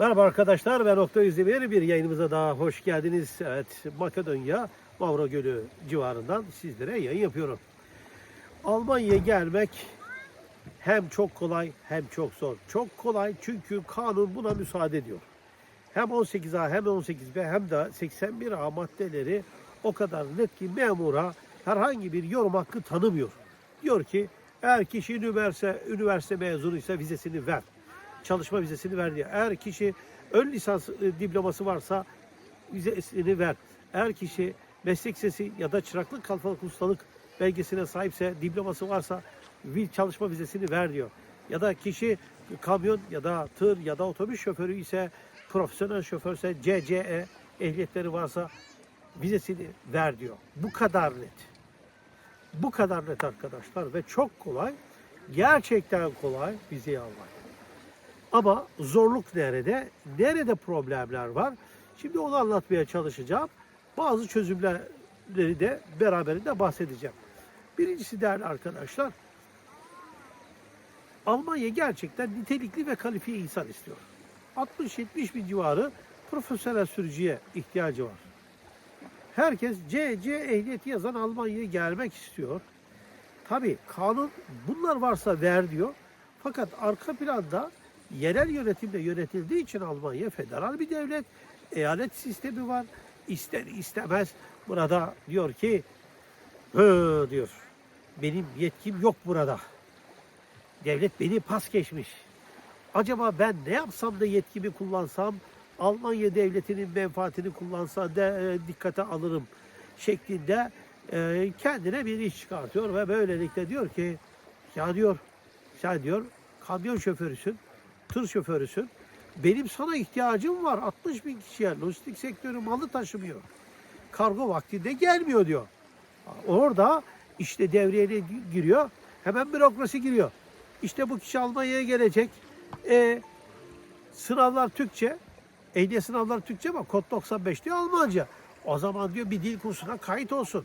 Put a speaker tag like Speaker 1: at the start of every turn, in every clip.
Speaker 1: Merhaba arkadaşlar ben Oktay Özdemir. Bir yayınımıza daha hoş geldiniz. Evet Makedonya Mavra Gölü civarından sizlere yayın yapıyorum. Almanya'ya gelmek hem çok kolay hem çok zor. Çok kolay çünkü kanun buna müsaade ediyor. Hem 18A hem 18B hem de 81A maddeleri o kadar net ki memura herhangi bir yorum hakkı tanımıyor. Diyor ki eğer kişi üniversite, üniversite mezunuysa vizesini ver. Çalışma vizesini ver diye. Eğer kişi ön lisans e, diploması varsa vizesini ver. Eğer kişi meslek sesi ya da çıraklık kalfalık ustalık belgesine sahipse, diploması varsa vi- çalışma vizesini ver diyor. Ya da kişi kamyon ya da tır ya da otobüs şoförü ise profesyonel şoförse CCE ehliyetleri varsa vizesini ver diyor. Bu kadar net. Bu kadar net arkadaşlar ve çok kolay. Gerçekten kolay vizeyi almak. Ama zorluk nerede? Nerede problemler var? Şimdi onu anlatmaya çalışacağım. Bazı çözümleri de beraberinde bahsedeceğim. Birincisi değerli arkadaşlar, Almanya gerçekten nitelikli ve kalifiye insan istiyor. 60-70 bin civarı profesyonel sürücüye ihtiyacı var. Herkes CC ehliyeti yazan Almanya'ya gelmek istiyor. Tabii kanun bunlar varsa ver diyor. Fakat arka planda yerel yönetimle yönetildiği için Almanya federal bir devlet. Eyalet sistemi var. İster istemez burada diyor ki hı diyor. Benim yetkim yok burada. Devlet beni pas geçmiş. Acaba ben ne yapsam da yetkimi kullansam Almanya devletinin menfaatini kullansa da e, dikkate alırım şeklinde e, kendine bir iş çıkartıyor ve böylelikle diyor ki ya diyor sen diyor kamyon şoförüsün, tır şoförüsün. Benim sana ihtiyacım var. 60 bin kişiye lojistik sektörü malı taşımıyor. Kargo vaktinde gelmiyor diyor. Orada işte devreye giriyor? Hemen bürokrasi giriyor. İşte bu kişi Almanya'ya gelecek. E, sınavlar Türkçe. Ehliyet sınavları Türkçe ama kod 95 diyor Almanca. O zaman diyor bir dil kursuna kayıt olsun.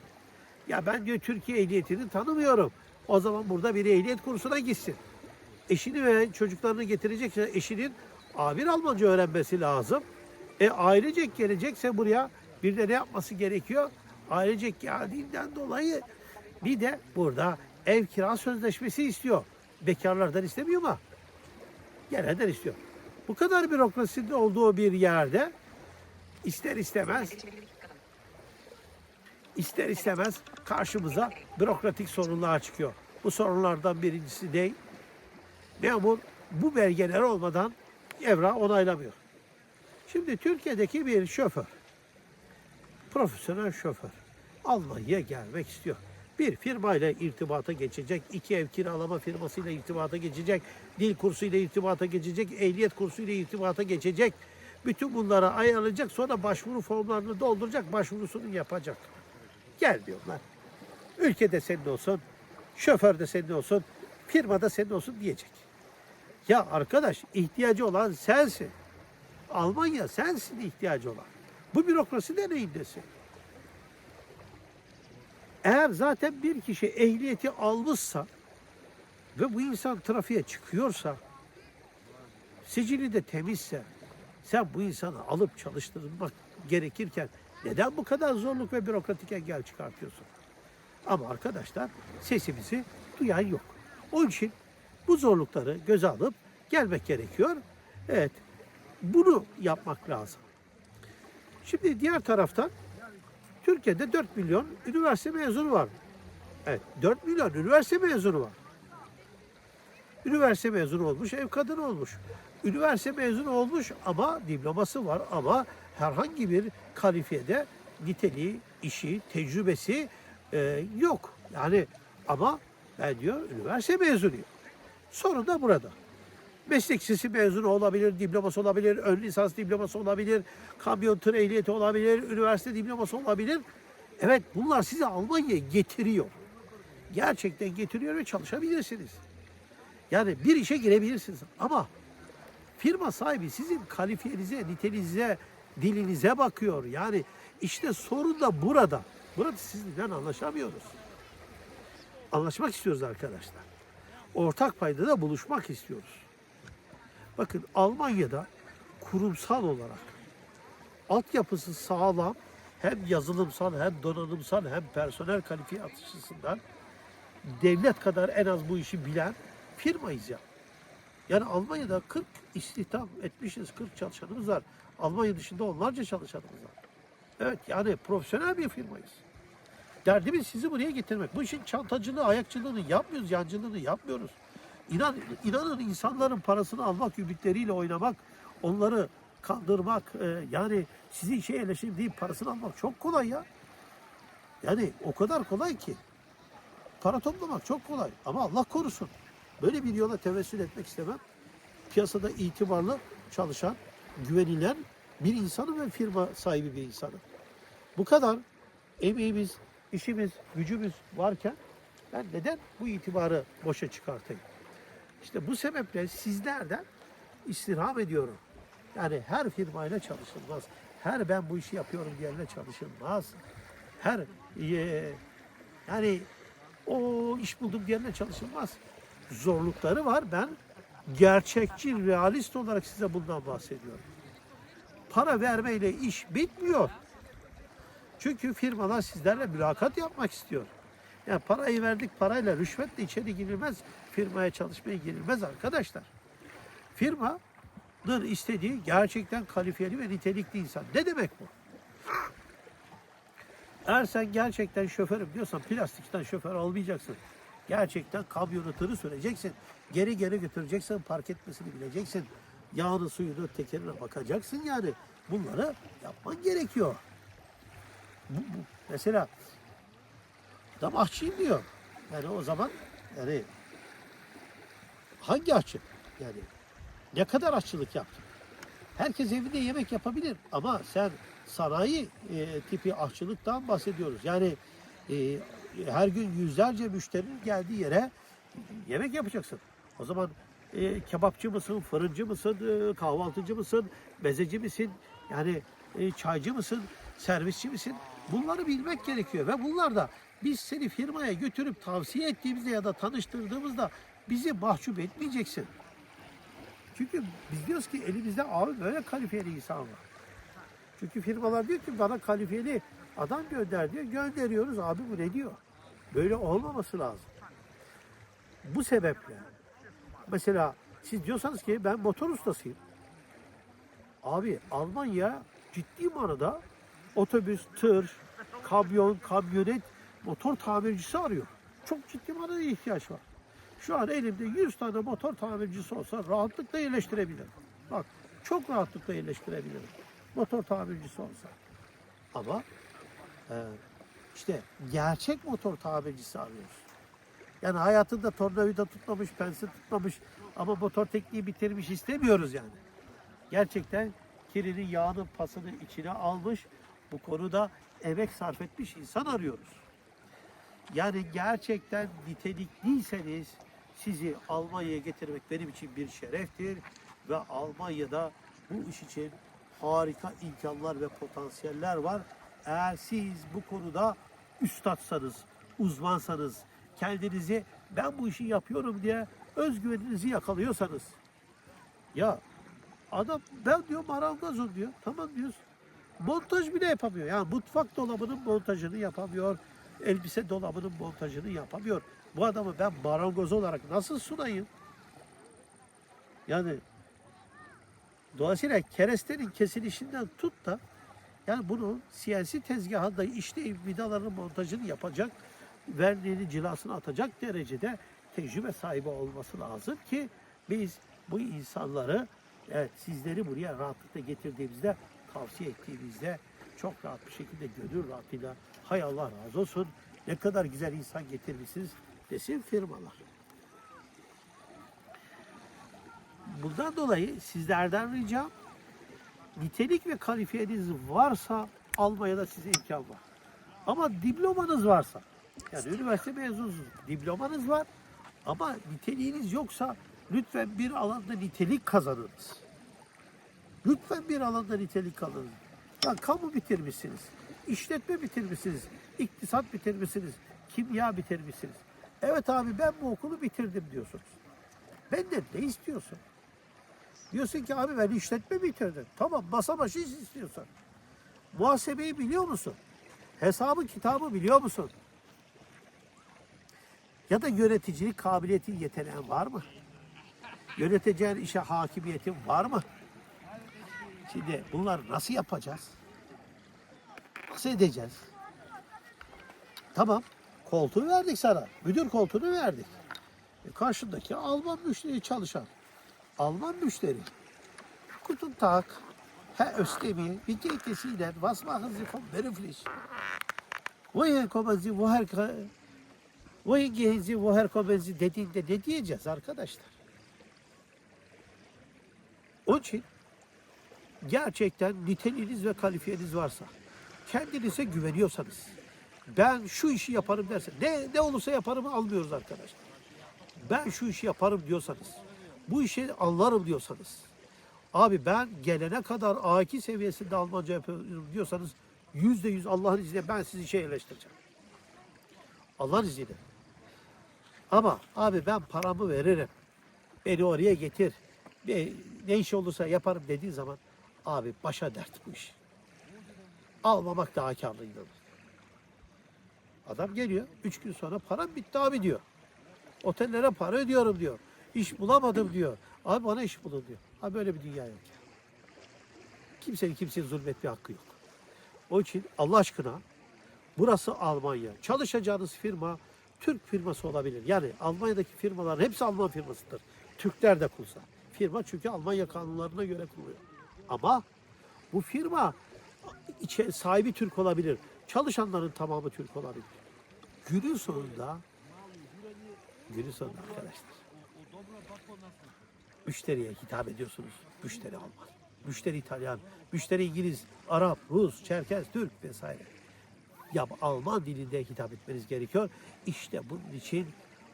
Speaker 1: Ya ben diyor Türkiye ehliyetini tanımıyorum. O zaman burada bir ehliyet kursuna gitsin. Eşini ve çocuklarını getirecekse eşinin A1 Almanca öğrenmesi lazım. E ailecek gelecekse buraya bir de ne yapması gerekiyor? Ailecek geldiğinden dolayı bir de burada ev kira sözleşmesi istiyor. Bekarlardan istemiyor ama genelden istiyor. Bu kadar bürokrasinin olduğu bir yerde ister istemez ister istemez karşımıza bürokratik sorunlar çıkıyor. Bu sorunlardan birincisi ne? Memur bu belgeler olmadan evra onaylamıyor. Şimdi Türkiye'deki bir şoför, profesyonel şoför Almanya'ya gelmek istiyor. Bir firmayla irtibata geçecek, iki ev kiralama firmasıyla irtibata geçecek, dil kursuyla irtibata geçecek, ehliyet kursuyla irtibata geçecek. Bütün bunları ayarlayacak, sonra başvuru formlarını dolduracak, başvurusunu yapacak. Gel diyorlar. Ülkede senin olsun, şoför de senin olsun, firma da senin olsun diyecek. Ya arkadaş ihtiyacı olan sensin. Almanya sensin ihtiyacı olan. Bu bürokrasi de neyindesin? Eğer zaten bir kişi ehliyeti almışsa ve bu insan trafiğe çıkıyorsa, sicili de temizse, sen bu insanı alıp çalıştırmak gerekirken neden bu kadar zorluk ve bürokratik engel çıkartıyorsun? Ama arkadaşlar sesimizi duyan yok. Onun için bu zorlukları göze alıp gelmek gerekiyor. Evet, bunu yapmak lazım. Şimdi diğer taraftan Türkiye'de 4 milyon üniversite mezunu var. Evet, 4 milyon üniversite mezunu var. Üniversite mezunu olmuş, ev kadını olmuş. Üniversite mezunu olmuş ama diploması var ama herhangi bir kalifiyede niteliği, işi, tecrübesi e, yok. Yani ama ben diyor üniversite mezunuyum. Sorun da burada. Meslek lisesi mezunu olabilir, diploması olabilir, ön lisans diploması olabilir, kamyon tır ehliyeti olabilir, üniversite diploması olabilir. Evet bunlar sizi Almanya'ya getiriyor. Gerçekten getiriyor ve çalışabilirsiniz. Yani bir işe girebilirsiniz ama firma sahibi sizin kalifiyenize, niteliğinize, dilinize bakıyor. Yani işte sorun da burada. Burada sizinle anlaşamıyoruz. Anlaşmak istiyoruz arkadaşlar. Ortak paydada buluşmak istiyoruz. Bakın Almanya'da kurumsal olarak altyapısı sağlam hem yazılımsal hem donanımsal hem personel kalifiye açısından devlet kadar en az bu işi bilen firmayız ya. Yani Almanya'da 40 istihdam etmişiz, 40 çalışanımız var. Almanya dışında onlarca çalışanımız var. Evet yani profesyonel bir firmayız. Derdimiz sizi buraya getirmek. Bu işin çantacılığı, ayakçılığını yapmıyoruz, yancılığını yapmıyoruz. İnan, inanın insanların parasını almak, ümitleriyle oynamak, onları kandırmak, e, yani sizi işe yerleşeyim deyip parasını almak çok kolay ya. Yani o kadar kolay ki. Para toplamak çok kolay ama Allah korusun. Böyle bir yola tevessül etmek istemem. Piyasada itibarlı çalışan, güvenilen bir insanım ve firma sahibi bir insanım. Bu kadar emeğimiz, işimiz, gücümüz varken ben neden bu itibarı boşa çıkartayım? İşte bu sebeple sizlerden istirham ediyorum. Yani her firmayla çalışılmaz. Her ben bu işi yapıyorum diyenle çalışılmaz. Her e, yani o iş buldum diyenle çalışılmaz. Zorlukları var. Ben gerçekçi, realist olarak size bundan bahsediyorum. Para vermeyle iş bitmiyor. Çünkü firmalar sizlerle mülakat yapmak istiyor. Yani parayı verdik parayla rüşvetle içeri girilmez. Firmaya çalışmaya girilmez arkadaşlar. Firmanın istediği gerçekten kalifiyeli ve nitelikli insan. Ne demek bu? Eğer sen gerçekten şoförüm diyorsan plastikten şoför olmayacaksın. Gerçekten kamyonu tırı süreceksin. Geri geri götüreceksin, park etmesini bileceksin. Yağını suyunu tekerine bakacaksın yani. Bunları yapman gerekiyor. Mesela adam aşçıyım diyor. Yani o zaman yani hangi aşçı? Yani ne kadar aşçılık yaptın? Herkes evinde yemek yapabilir ama sen sanayi e, tipi aşçılıktan bahsediyoruz. Yani e, her gün yüzlerce müşterinin geldiği yere yemek yapacaksın. O zaman e, kebapçı mısın, fırıncı mısın, e, kahvaltıcı mısın, bezeci misin, yani e, çaycı mısın, servisçi misin? Bunları bilmek gerekiyor ve bunlar da biz seni firmaya götürüp tavsiye ettiğimizde ya da tanıştırdığımızda bizi mahcup etmeyeceksin. Çünkü biz diyoruz ki elimizde abi böyle kalifiyeli insan var. Çünkü firmalar diyor ki bana kalifiyeli adam gönder diyor. Gönderiyoruz abi bu ne diyor? Böyle olmaması lazım. Bu sebeple mesela siz diyorsanız ki ben motor ustasıyım. Abi Almanya ciddi manada otobüs, tır, kamyon, kamyonet, motor tamircisi arıyor. Çok ciddi manada ihtiyaç var. Şu an elimde 100 tane motor tamircisi olsa rahatlıkla yerleştirebilirim. Bak çok rahatlıkla yerleştirebilirim. Motor tamircisi olsa. Ama e, işte gerçek motor tamircisi arıyoruz. Yani hayatında tornavida tutmamış, pense tutmamış ama motor tekniği bitirmiş istemiyoruz yani. Gerçekten kirinin yağının pasını içine almış, bu konuda emek sarf etmiş insan arıyoruz. Yani gerçekten nitelikliyseniz sizi Almanya'ya getirmek benim için bir şereftir ve Almanya'da bu iş için harika imkanlar ve potansiyeller var. Eğer siz bu konuda üstatsanız, uzmansanız, kendinizi ben bu işi yapıyorum diye özgüveninizi yakalıyorsanız ya adam ben diyor marangozum diyor. Tamam diyoruz. Montaj bile yapamıyor. Yani mutfak dolabının montajını yapamıyor. Elbise dolabının montajını yapamıyor. Bu adamı ben marangoz olarak nasıl sunayım? Yani dolayısıyla kerestenin kesilişinden tut da yani bunu CNC tezgahında işleyip vidaların montajını yapacak, verniğini cilasını atacak derecede tecrübe sahibi olması lazım ki biz bu insanları evet sizleri buraya rahatlıkla getirdiğimizde tavsiye ettiğimizde çok rahat bir şekilde gönül rahatıyla hay Allah razı olsun ne kadar güzel insan getirmişsiniz desin firmalar. Bundan dolayı sizlerden ricam nitelik ve kalifiyeniz varsa Almanya'da size imkan var. Ama diplomanız varsa yani üniversite mezunsunuz, diplomanız var ama niteliğiniz yoksa lütfen bir alanda nitelik kazanınız. Lütfen bir alanda nitelik kazanın. Ya kamu bitirmişsiniz, işletme bitirmişsiniz, iktisat bitirmişsiniz, kimya bitirmişsiniz. Evet abi ben bu okulu bitirdim diyorsunuz. Benden ne istiyorsun? Diyorsun ki abi ben işletme bitirdim. Tamam masa başı iş istiyorsan. Muhasebeyi biliyor musun? Hesabı kitabı biliyor musun? Ya da yöneticilik kabiliyetin yeteneğin var mı? Yöneteceğin işe hakimiyetin var mı? Şimdi bunları nasıl yapacağız? Nasıl edeceğiz? Tamam. Koltuğu verdik sana. Müdür koltuğunu verdik. E karşındaki Alman müşteri çalışan. Alman müşteri. Guten Tag. Herr Özdemir, wie geht es Ihnen? Was machen Sie vom beruflich? Woher kommen Sie? Woher, wohin gehen Sie? Woher kommen Sie? dediğinde ne diyeceğiz arkadaşlar? Onun için gerçekten niteliğiniz ve kalifiyeniz varsa, kendinize güveniyorsanız, ben şu işi yaparım derse, ne, ne olursa yaparım almıyoruz arkadaşlar. Ben şu işi yaparım diyorsanız, bu işi anlarım diyorsanız, abi ben gelene kadar A2 seviyesinde Almanca yapıyorum diyorsanız, yüzde yüz Allah'ın izniyle ben sizi şey yerleştireceğim. Allah'ın izniyle. Ama abi ben paramı veririm. Beni oraya getir. Ne iş olursa yaparım dediği zaman abi başa dert bu iş. Almamak daha karlı inanın. Adam geliyor. Üç gün sonra param bitti abi diyor. Otellere para ödüyorum diyor. İş bulamadım diyor. Abi bana iş bulun diyor. Abi böyle bir dünya yok. Kimsenin kimseye zulmetme hakkı yok. O için Allah aşkına burası Almanya. Çalışacağınız firma Türk firması olabilir. Yani Almanya'daki firmaların hepsi Alman firmasıdır. Türkler de kursa. Firma çünkü Almanya kanunlarına göre kuruluyor. Ama bu firma içe, sahibi Türk olabilir. Çalışanların tamamı Türk olabilir. Günün sonunda günün sonunda arkadaşlar müşteriye hitap ediyorsunuz. Müşteri Alman, müşteri İtalyan, müşteri İngiliz, Arap, Rus, Çerkez, Türk vesaire. Ya Alman dilinde hitap etmeniz gerekiyor. İşte bunun için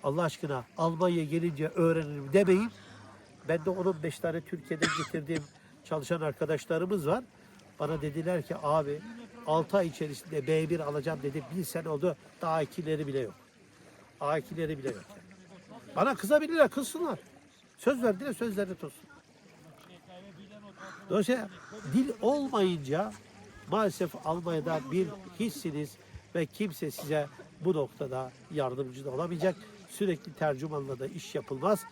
Speaker 1: Allah aşkına Almanya'ya gelince öğrenirim demeyin. Ben de 15 tane Türkiye'den getirdiğim çalışan arkadaşlarımız var. Bana dediler ki abi 6 ay içerisinde B1 alacağım dedi. Bir sene oldu daha ikileri bile yok. A2'leri bile yok. yani. Bana kızabilirler, kızsınlar. Söz verdiler, sözlerini tutsun. Dolayısıyla dil olmayınca maalesef Almanya'da bir hissiniz ve kimse size bu noktada yardımcı da olamayacak. Sürekli tercümanla da iş yapılmaz.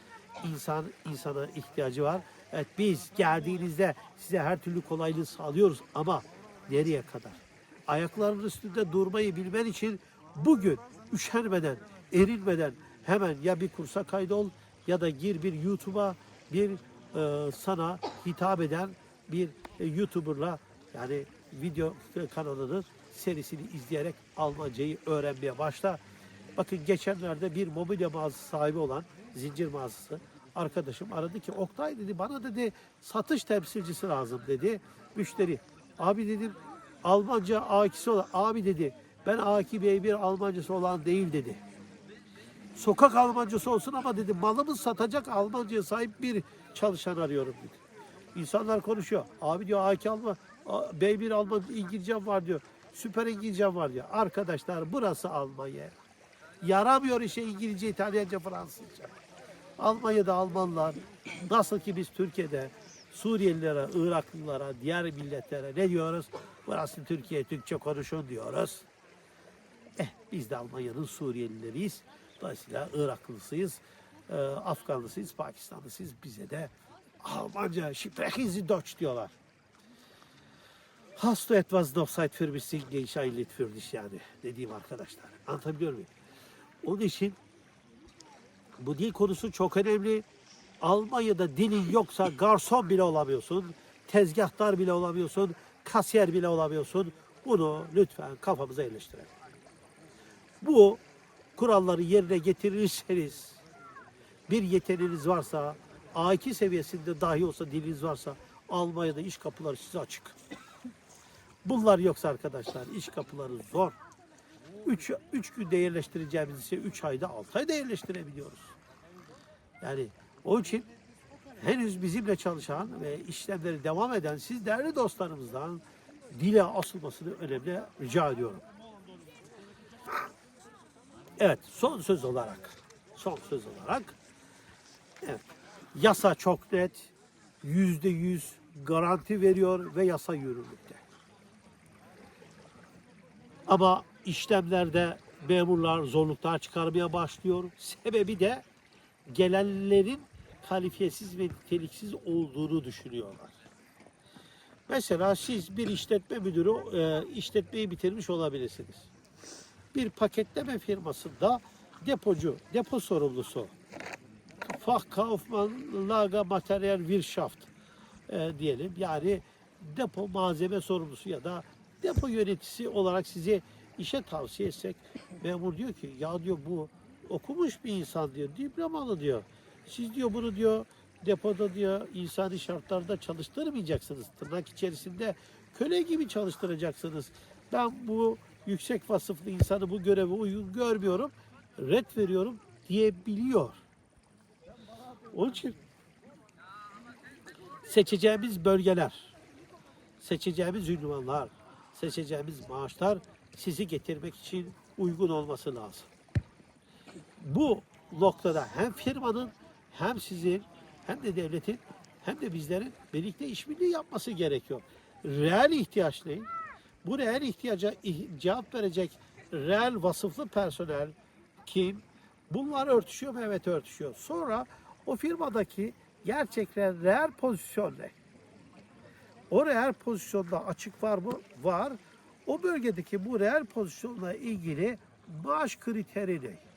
Speaker 1: İnsan insana ihtiyacı var. Evet biz geldiğinizde size her türlü kolaylığı sağlıyoruz ama nereye kadar? Ayaklarının üstünde durmayı bilmen için bugün üşenmeden, erinmeden hemen ya bir kursa kaydol ya da gir bir YouTube'a bir e, sana hitap eden bir e, YouTuber'la yani video kanalının serisini izleyerek Almancayı öğrenmeye başla. Bakın geçenlerde bir mobilya mağazası sahibi olan zincir mağazası arkadaşım aradı ki Oktay dedi bana dedi satış temsilcisi lazım dedi. Müşteri abi dedim Almanca A2'si olan abi dedi ben A2 B1 Almancası olan değil dedi. Sokak Almancası olsun ama dedi malımı satacak Almanca'ya sahip bir çalışan arıyorum dedi. İnsanlar konuşuyor. Abi diyor A2 Alman, A- B1 Alman İngilizcem var diyor. Süper İngilizcem var diyor. Arkadaşlar burası Almanya. Yaramıyor işe İngilizce, İtalyanca, Fransızca. Almanya'da Almanlar nasıl ki biz Türkiye'de Suriyelilere, Iraklılara, diğer milletlere ne diyoruz? Burası Türkiye, Türkçe konuşun diyoruz. Eh biz de Almanya'nın Suriyelileriyiz. Dolayısıyla Iraklısıyız, e, Afganlısıyız, Pakistanlısıyız. Bize de Almanca, Sie Deutsch diyorlar. Hast du etwas noch Zeit für mich singen? Ich ein für dich yani dediğim arkadaşlar. Anlatabiliyor muyum? Onun için bu dil konusu çok önemli. Almanya'da dilin yoksa garson bile olamıyorsun, tezgahtar bile olamıyorsun, kasiyer bile olamıyorsun. Bunu lütfen kafamıza yerleştirelim. Bu kuralları yerine getirirseniz bir yeteneğiniz varsa A2 seviyesinde dahi olsa diliniz varsa Almanya'da iş kapıları size açık. Bunlar yoksa arkadaşlar iş kapıları zor. 3 üç günde yerleştireceğimiz işi 3 ayda 6 ayda yerleştirebiliyoruz. Yani o için henüz bizimle çalışan ve işlemleri devam eden siz değerli dostlarımızdan dile asılmasını önemli rica ediyorum. Evet, son söz olarak, son söz olarak, evet, yasa çok net, yüzde yüz garanti veriyor ve yasa yürürlükte. Ama işlemlerde memurlar zorluklar çıkarmaya başlıyor. Sebebi de gelenlerin kalifiyesiz ve niteliksiz olduğunu düşünüyorlar. Mesela siz bir işletme müdürü e, işletmeyi bitirmiş olabilirsiniz. Bir paketleme firmasında depocu, depo sorumlusu, Fachkaufmann Lager Material Wirtschaft e, diyelim. Yani depo malzeme sorumlusu ya da depo yöneticisi olarak sizi işe tavsiye etsek memur diyor ki ya diyor bu okumuş bir insan diyor diplomalı diyor. Siz diyor bunu diyor depoda diyor insani şartlarda çalıştırmayacaksınız. Tırnak içerisinde köle gibi çalıştıracaksınız. Ben bu yüksek vasıflı insanı bu göreve uygun görmüyorum. Red veriyorum diyebiliyor. Onun için seçeceğimiz bölgeler, seçeceğimiz ünvanlar, seçeceğimiz maaşlar sizi getirmek için uygun olması lazım. Bu noktada hem firmanın hem sizin hem de devletin hem de bizlerin birlikte işbirliği yapması gerekiyor. Reel ihtiyaç ne? Bu reel ihtiyaca ih- cevap verecek reel vasıflı personel kim? Bunlar örtüşüyor mu? Evet örtüşüyor. Sonra o firmadaki gerçekten reel pozisyon ne? O reel pozisyonda açık var mı? Var. O bölgedeki bu reel pozisyonla ilgili maaş kriteri ne?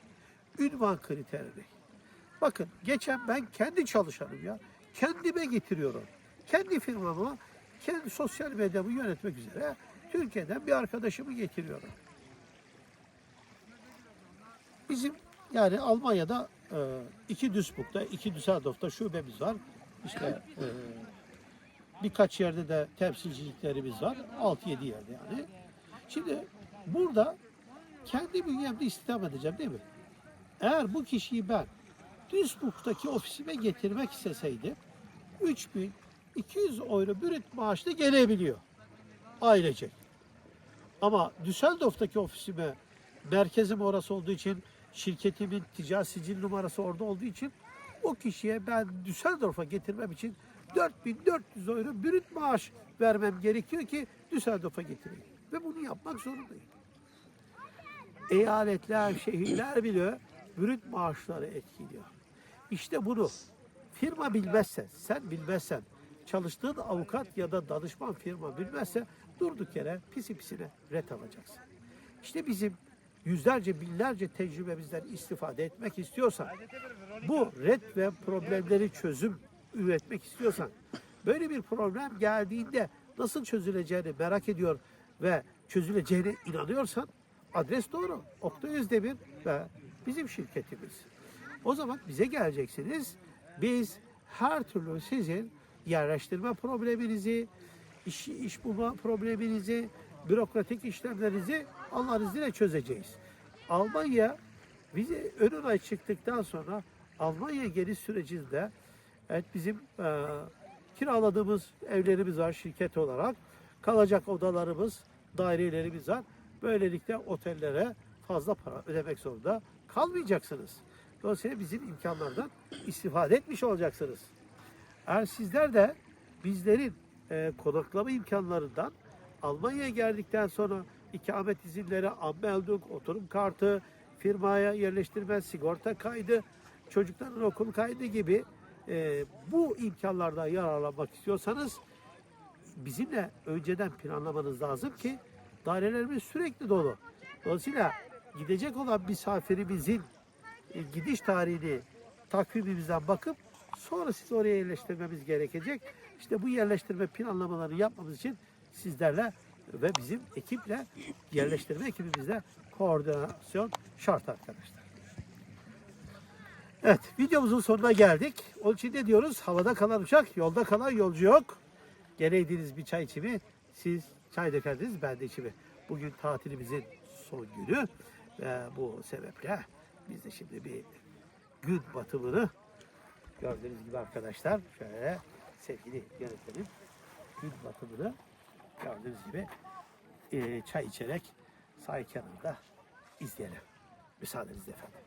Speaker 1: Ünvan kriteri ne? Bakın geçen ben kendi çalışanım ya. Kendime getiriyorum. Kendi firmama, kendi sosyal medyamı yönetmek üzere Türkiye'den bir arkadaşımı getiriyorum. Bizim yani Almanya'da e, iki Duisburg'da, iki Düsseldorf'ta şubemiz var. İşte e, birkaç yerde de temsilciliklerimiz var. 6-7 yerde yani. Şimdi burada kendi bünyemde istihdam edeceğim değil mi? Eğer bu kişiyi ben Duisburg'daki ofisime getirmek isteseydim 3200 euro brüt maaşla gelebiliyor. Ailecek. Ama Düsseldorf'taki ofisime merkezim orası olduğu için şirketimin ticari sicil numarası orada olduğu için o kişiye ben Düsseldorf'a getirmem için 4400 euro brüt maaş vermem gerekiyor ki Düsseldorf'a getireyim. Ve bunu yapmak zorundayım. Eyaletler, şehirler bile brüt maaşları etkiliyor. İşte bunu firma bilmezsen, sen bilmezsen, çalıştığın avukat ya da danışman firma bilmezse durduk yere pisi pisine ret alacaksın. İşte bizim yüzlerce binlerce tecrübemizden istifade etmek istiyorsan, bu red ve problemleri çözüm üretmek istiyorsan, böyle bir problem geldiğinde nasıl çözüleceğini merak ediyor ve çözüleceğine inanıyorsan adres doğru. Oktay Özdemir ve bizim şirketimiz. O zaman bize geleceksiniz. Biz her türlü sizin yerleştirme probleminizi, iş, iş bulma probleminizi, bürokratik işlemlerinizi Allah'ın izniyle çözeceğiz. Almanya vize ön onay çıktıktan sonra Almanya geliş sürecinde evet bizim e, kiraladığımız evlerimiz var şirket olarak. Kalacak odalarımız, dairelerimiz var. Böylelikle otellere fazla para ödemek zorunda kalmayacaksınız. Dolayısıyla bizim imkanlardan istifade etmiş olacaksınız. Eğer sizler de bizlerin e, konaklama imkanlarından Almanya'ya geldikten sonra ikamet izinleri, ammelduk, oturum kartı, firmaya yerleştirme, sigorta kaydı, çocukların okul kaydı gibi e, bu imkanlardan yararlanmak istiyorsanız bizimle önceden planlamanız lazım ki dairelerimiz sürekli dolu. Dolayısıyla gidecek olan misafirimizin e, gidiş tarihini takvimimizden bakıp sonra sizi oraya yerleştirmemiz gerekecek. İşte bu yerleştirme planlamalarını yapmamız için sizlerle ve bizim ekiple yerleştirme ekibimizle koordinasyon şart arkadaşlar. Evet videomuzun sonuna geldik. Onun için ne diyoruz? Havada kalan uçak, yolda kalan yolcu yok. Geleydiniz bir çay içimi, siz çay dökerdiniz, ben de içimi. Bugün tatilimizin son günü ve bu sebeple biz de şimdi bir gün batımını gördüğünüz gibi arkadaşlar şöyle sevgili yönetmenim gün batımını gördüğünüz gibi eee, çay içerek sahil kenarında izleyelim. Müsaadenizle efendim.